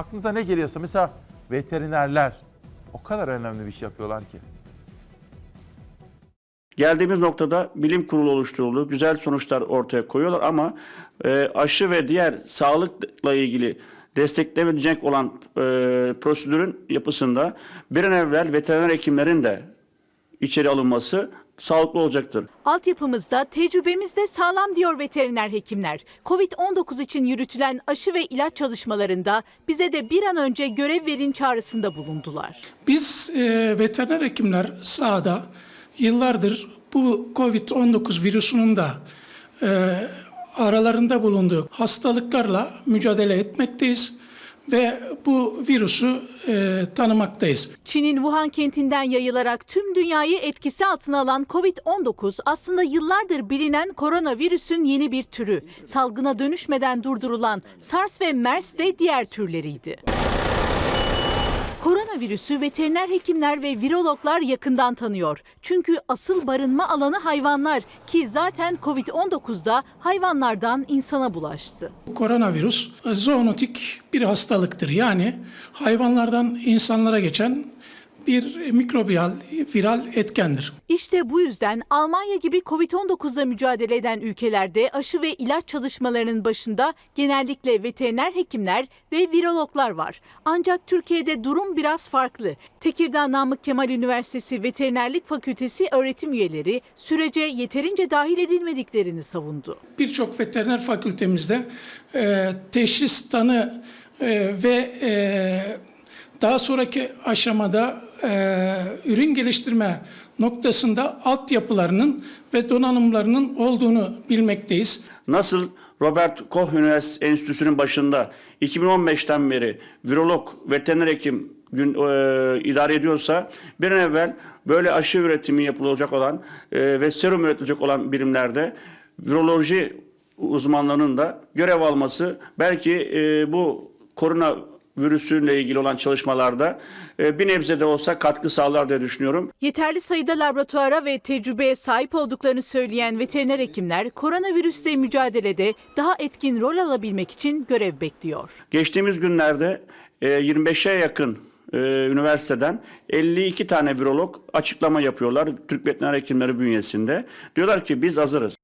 Aklınıza ne geliyorsa mesela veterinerler o kadar önemli bir iş yapıyorlar ki. Geldiğimiz noktada bilim kurulu oluşturuldu. Güzel sonuçlar ortaya koyuyorlar ama e, aşı ve diğer sağlıkla ilgili desteklenecek olan e, prosedürün yapısında bir an evvel veteriner hekimlerin de içeri alınması sağlıklı olacaktır. Altyapımızda, tecrübemizde sağlam diyor veteriner hekimler. Covid-19 için yürütülen aşı ve ilaç çalışmalarında bize de bir an önce görev verin çağrısında bulundular. Biz e, veteriner hekimler sahada yıllardır bu COVID-19 virüsünün de e, aralarında bulunduğu hastalıklarla mücadele etmekteyiz ve bu virüsü e, tanımaktayız. Çin'in Wuhan kentinden yayılarak tüm dünyayı etkisi altına alan Covid-19 aslında yıllardır bilinen koronavirüsün yeni bir türü. Salgına dönüşmeden durdurulan SARS ve MERS de diğer türleriydi. Koronavirüsü veteriner hekimler ve virologlar yakından tanıyor. Çünkü asıl barınma alanı hayvanlar ki zaten Covid-19'da hayvanlardan insana bulaştı. Koronavirüs zoonotik bir hastalıktır. Yani hayvanlardan insanlara geçen bir mikrobiyal, viral etkendir. İşte bu yüzden Almanya gibi Covid-19'la mücadele eden ülkelerde aşı ve ilaç çalışmalarının başında genellikle veteriner hekimler ve virologlar var. Ancak Türkiye'de durum biraz farklı. Tekirdağ Namık Kemal Üniversitesi Veterinerlik Fakültesi öğretim üyeleri sürece yeterince dahil edilmediklerini savundu. Birçok veteriner fakültemizde e, teşhis tanı e, ve e, daha sonraki aşamada e, ürün geliştirme noktasında altyapılarının ve donanımlarının olduğunu bilmekteyiz. Nasıl Robert Koch Üniversitesi Enstitüsü'nün başında 2015'ten beri virolog, veteriner hekim gün, e, idare ediyorsa bir an evvel böyle aşı üretimi yapılacak olan e, ve serum üretilecek olan birimlerde viroloji uzmanlarının da görev alması belki e, bu korona virüsüyle ilgili olan çalışmalarda e, bir nebze de olsa katkı sağlar diye düşünüyorum. Yeterli sayıda laboratuvara ve tecrübeye sahip olduklarını söyleyen veteriner hekimler koronavirüsle mücadelede daha etkin rol alabilmek için görev bekliyor. Geçtiğimiz günlerde e, 25'e yakın e, üniversiteden 52 tane virolog açıklama yapıyorlar Türk Veteriner Hekimleri bünyesinde. Diyorlar ki biz hazırız.